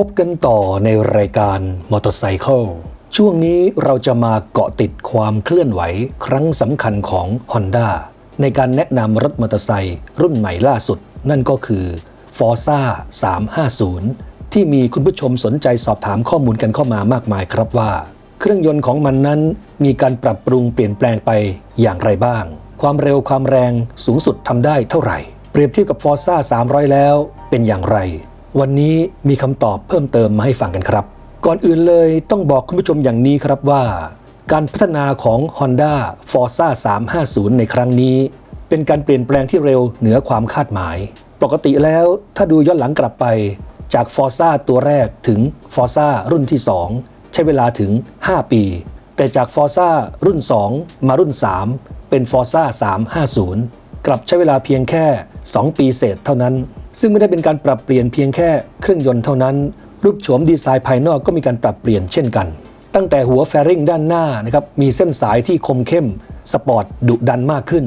พบกันต่อในรายการมอเตอร์ไซค์ช่วงนี้เราจะมาเกาะติดความเคลื่อนไหวครั้งสำคัญของ Honda ในการแนะนำรถมอเตอร์ไซค์รุ่นใหม่ล่าสุด นั่นก็คือ Forza 350 ที่มีคุณผู้ชมสนใจสอบถามข้อมูลกันเข้ามามากมายครับว่า เครื่องยนต์ของมันนั้นมีการปรับปรุงเปลี่ยนแปลงไปอย่างไรบ้าง ความเร็วความแรงสูงสุดทำได้เท่าไหร่ เปรียบเทียบกับ Forza 300 แล้วเป็นอย่างไร วันนี้มีคำตอบเพิ่มเติมมาให้ฟังกันครับ ก่อนอื่นเลยต้องบอกคุณผู้ชมอย่างนี้ครับว่า การพัฒนาของ Honda Forza 350 ในครั้งนี้ เป็นการเปลี่ยนแปลงที่เร็วเหนือความคาดหมาย ปกติแล้วถ้าดูย้อนหลังกลับไป จาก Forza ตัวแรกถึง Forza รุ่นที่ 2 ใช้เวลาถึง 5 ปี แต่จาก Forza รุ่น 2 มารุ่น 3 เป็น Forza 350 กลับใช้เวลาเพียงแค่ 2 ปีเศษเท่านั้น ซึ่งไม่ได้เป็นการปรับเปลี่ยนเพียงแค่เครื่องยนต์เท่านั้น รูปโฉมดีไซน์ภายนอกก็มีการปรับเปลี่ยนเช่นกัน ตั้งแต่หัวแฟริงด้านหน้านะครับมีเส้นสายที่คมเข้ม สปอร์ตดุดันมากขึ้น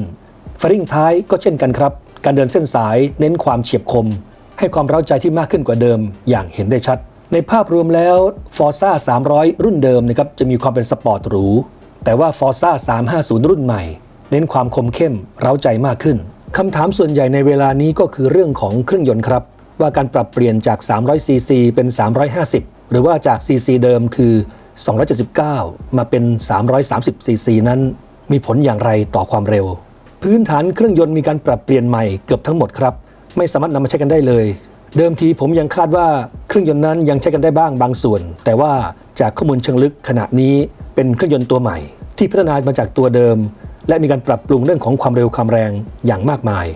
แฟริงท้ายก็เช่นกันครับ การเดินเส้นสายเน้นความเฉียบคม ให้ความเร้าใจที่มากขึ้นกว่าเดิมอย่างเห็นได้ชัด ในภาพรวมแล้ว Forza 300 รุ่นเดิมนะครับจะมีความเป็นสปอร์ตหรูแต่ว่า Forza 350 รุ่นใหม่ เน้นความคมเข้มเร้าใจมากขึ้น คำถามส่วนใหญ่ในเวลานี้ก็คือเรื่องของเครื่องยนต์ครับ ว่าการปรับเปลี่ยนจาก 300 ซีซีเป็น 350 หรือว่าจากซีซีเดิมคือ 279 มาเป็น 330 ซีซีนั้น มีผลอย่างไรต่อความเร็ว พื้นฐานเครื่องยนต์มีการปรับเปลี่ยนใหม่เกือบทั้งหมดครับ ไม่สามารถนำมาใช้กันได้เลย เดิมทีผมยังคาดว่าเครื่องยนต์นั้นยังใช้กันได้บ้างบางส่วน แต่ว่าจากข้อมูลเชิงลึกขณะนี้เป็นเครื่องยนต์ตัวใหม่ ที่พัฒนามาจากตัวเดิม และมีการปรับปรุงเรื่องของความเร็วความแรงอย่างมากมาย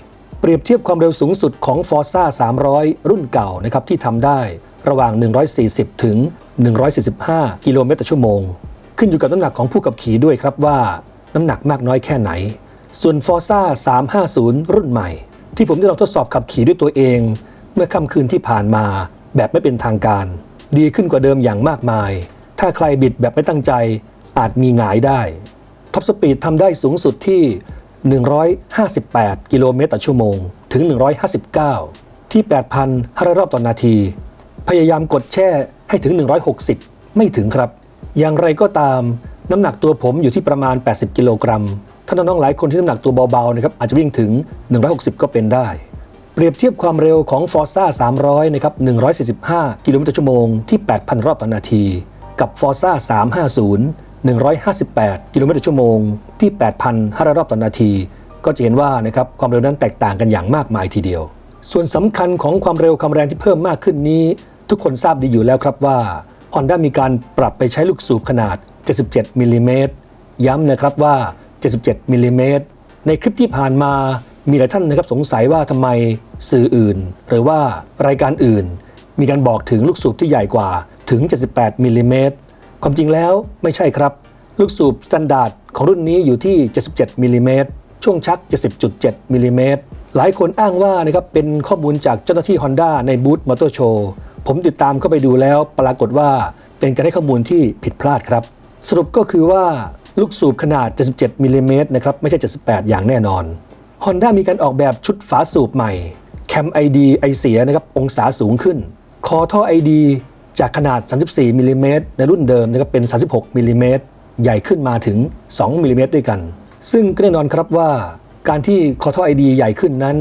เปรียบเทียบความเร็วสูงสุดของ Forza 300 รุ่นเก่านะครับที่ทำได้ระหว่าง 140 ถึง 145 กิโลเมตรต่อชั่วโมง ขึ้นอยู่กับน้ำหนักของผู้ขับขี่ด้วยครับว่าน้ำหนักมากน้อยแค่ไหน ส่วน Forza 350 รุ่นใหม่ ที่ผมได้ลองทดสอบขับขี่ด้วยตัวเอง เมื่อค่ำคืนที่ผ่านมาแบบไม่เป็นทางการ ดีขึ้นกว่าเดิมอย่างมากมาย ถ้าใครบิดแบบไม่ตั้งใจอาจมีหงายได้ ท็อปสปีดทำได้สูงสุดที่ 158 กิโลเมตรต่อชั่วโมง ถึง 159 ที่ 8,500 รอบต่อนาที พยายามกดแช่ให้ถึง 160 ไม่ถึงครับ อย่างไรก็ตามน้ำหนักตัวผมอยู่ที่ประมาณ 80 กิโลกรัมถ้านน้องๆหลายคนที่น้ำหนักตัวเบาๆนะครับอาจจะวิ่งถึง 160 ก็เป็นได้ เปรียบเทียบความเร็วของ Forza 300 นะครับ 145 กิโลเมตรต่อชั่วโมงที่ 8,000 รอบต่อนาที กับ Forza 350 158 กิโลเมตรต่อชั่วโมงที่ 8,500 รอบต่อนาที ก็จะเห็นว่านะครับความเร็วนั้นแตกต่างกันอย่างมากมายทีเดียว ส่วนสำคัญของความเร็วความแรงที่เพิ่มมากขึ้นนี้ ทุกคนทราบดีอยู่แล้วครับว่า Honda มีการปรับไปใช้ลูกสูบขนาด 77 มิลลิเมตรย้ำนะครับว่า 77 มิลลิเมตรในคลิปที่ผ่านมามีหลายท่านนะครับสงสัยว่าทำไมสื่ออื่น หรือว่ารายการอื่น มีการบอกถึงลูกสูบที่ใหญ่กว่าถึง 78มิลลิเมตร ความจริงแล้วไม่ใช่ครับ ลูกสูบสแตนดาร์ดของรุ่นนี้อยู่ที่ 77มิลลิเมตรช่วงชัก 70.7มิลลิเมตรหลายคนอ้างว่านะครับเป็นข้อมูลจากเจ้าหน้าที่ Honda ในบูธมอเตอร์โชว์ผมติดตามเข้าไปดูแล้วปรากฏว่าเป็นการให้ข้อมูลที่ผิดพลาดครับ สรุปก็คือว่าลูกสูบขนาด 77มิลลิเมตรนะครับไม่ใช่ 78 อย่างแน่นอน Honda มีการออกแบบชุดฝาสูบใหม่แคม ID ไอเสียนะครับองศาสูงขึ้น คอท่อ ID จากขนาด 34มิลลิเมตรในรุ่นเดิมนะครับเป็น 36มิลลิเมตรใหญ่ขึ้นมาถึง 2มิลลิเมตรด้วยกัน ซึ่งก็แน่นอนครับว่า การที่คอท่อ ID ใหญ่ขึ้นนั้น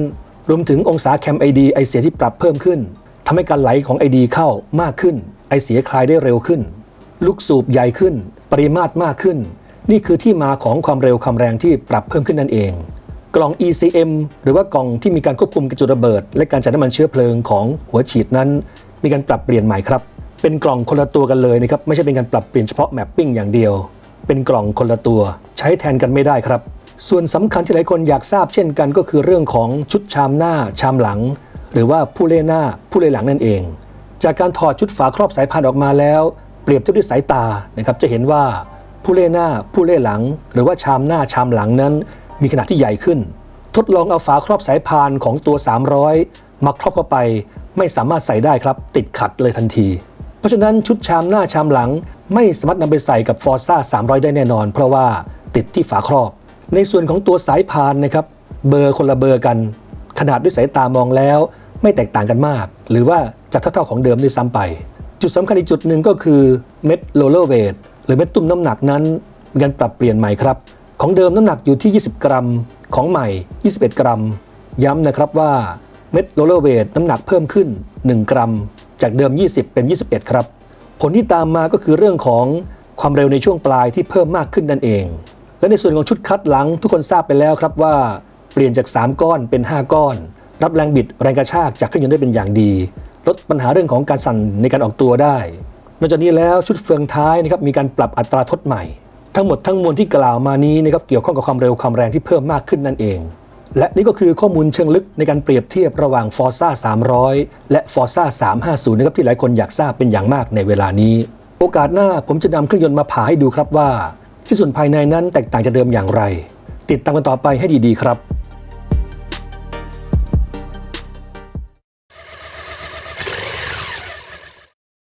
รวมถึงองศาแคม ID ไอเสียที่ปรับเพิ่มขึ้นทำให้การไหลของ ID เข้ามากขึ้น ไอเสียคลายได้เร็วขึ้น ลูกสูบใหญ่ขึ้น ปริมาตรมากขึ้น นี่คือที่มาของความเร็วความแรงที่ปรับเพิ่มขึ้นนั่นเอง กล่อง ECM หรือว่ากล่องที่มีการควบคุมกระจุดระเบิด และการจ่ายน้ำมันเชื้อเพลิงของหัวฉีดนั้น มีการปรับเปลี่ยนใหม่ครับ เป็นกล่องคนละตัวกันเลยนะครับไม่ใช่เป็นการปรับเปลี่ยนเฉพาะแมปปิ้งอย่างเดียว เป็นกล่องคนละตัว ใช้แทนกันไม่ได้ครับ ส่วนสำคัญที่หลายคนอยากทราบเช่นกันก็คือเรื่องของชุดชามหน้า ชามหลัง หรือว่าผู้เล่นหน้าผู้เล่นหลังนั่นเอง จากการถอดชุดฝาครอบสายพานออกมาแล้ว เปรียบเทียบด้วยสายตานะครับจะเห็นว่าผู้เล่นหน้าผู้เล่นหลัง หรือว่าชามหน้าชามหลังนั้น มีขนาดที่ใหญ่ขึ้น ทดลองเอาฝาครอบสายพานของตัว 300 มาครอบเข้าไป ไม่สามารถใส่ได้ครับ ติดขัดเลยทันที เพราะฉะนั้นชุดชามหน้าชามหลัง ไม่สามารถนำไปใส่กับ Forza 300 ได้แน่นอน เพราะว่าติดที่ฝาครอบ ในส่วนของตัวสายพานนะครับ เบอร์คนละเบอร์กัน ขนาดด้วยสายตามองแล้ว ไม่แตกต่างกันมาก หรือว่าจะเท่าๆของเดิมด้วยซ้ำไป จุดสำคัญอีกจุดหนึ่งก็คือเม็ดโรลเลอร์เวทหรือเม็ดตุ้มน้ำหนักนั้นมีการปรับเปลี่ยนใหม่ครับ ของเดิมน้ำหนักอยู่ที่ 20 กรัม ของใหม่ 21 กรัม ย้ำนะครับว่าเม็ดโรลเลอร์เวทน้ำหนักเพิ่มขึ้น 1 กรัม จากเดิม 20 เป็น 21 ครับ ผลที่ตามมาก็คือเรื่องของความเร็วในช่วงปลายที่เพิ่มมากขึ้นนั่นเอง และในส่วนของชุดคัดหลังทุกคนทราบไปแล้วครับว่า เปลี่ยนจาก 3 ก้อนเป็น 5 ก้อน รับแรงบิดแรงกระชากจากเครื่องยนต์ได้เป็นอย่างดี ลดปัญหาเรื่องของการสั่นในการออกตัวได้ นอกจากนี้แล้วชุดเฟืองท้ายนะครับมีการปรับอัตราทดใหม่ ทั้งหมดทั้งมวลที่กล่าวมานี้นะครับเกี่ยวข้องกับความเร็วความแรงที่เพิ่มมากขึ้นนั่นเอง และนี่ก็คือข้อมูลเชิงลึกในการเปรียบเทียบระหว่าง Forza 300 และ Forza 350 นะครับที่หลายคนอยากทราบเป็นอย่างมากในเวลานี้ โอกาสหน้าผมจะนำเครื่องยนต์มาผ่าให้ดูครับว่าชิ้นส่วนภายในนั้นแตกต่างจากเดิมอย่างไร ติดตามกันต่อไปให้ดีๆครับ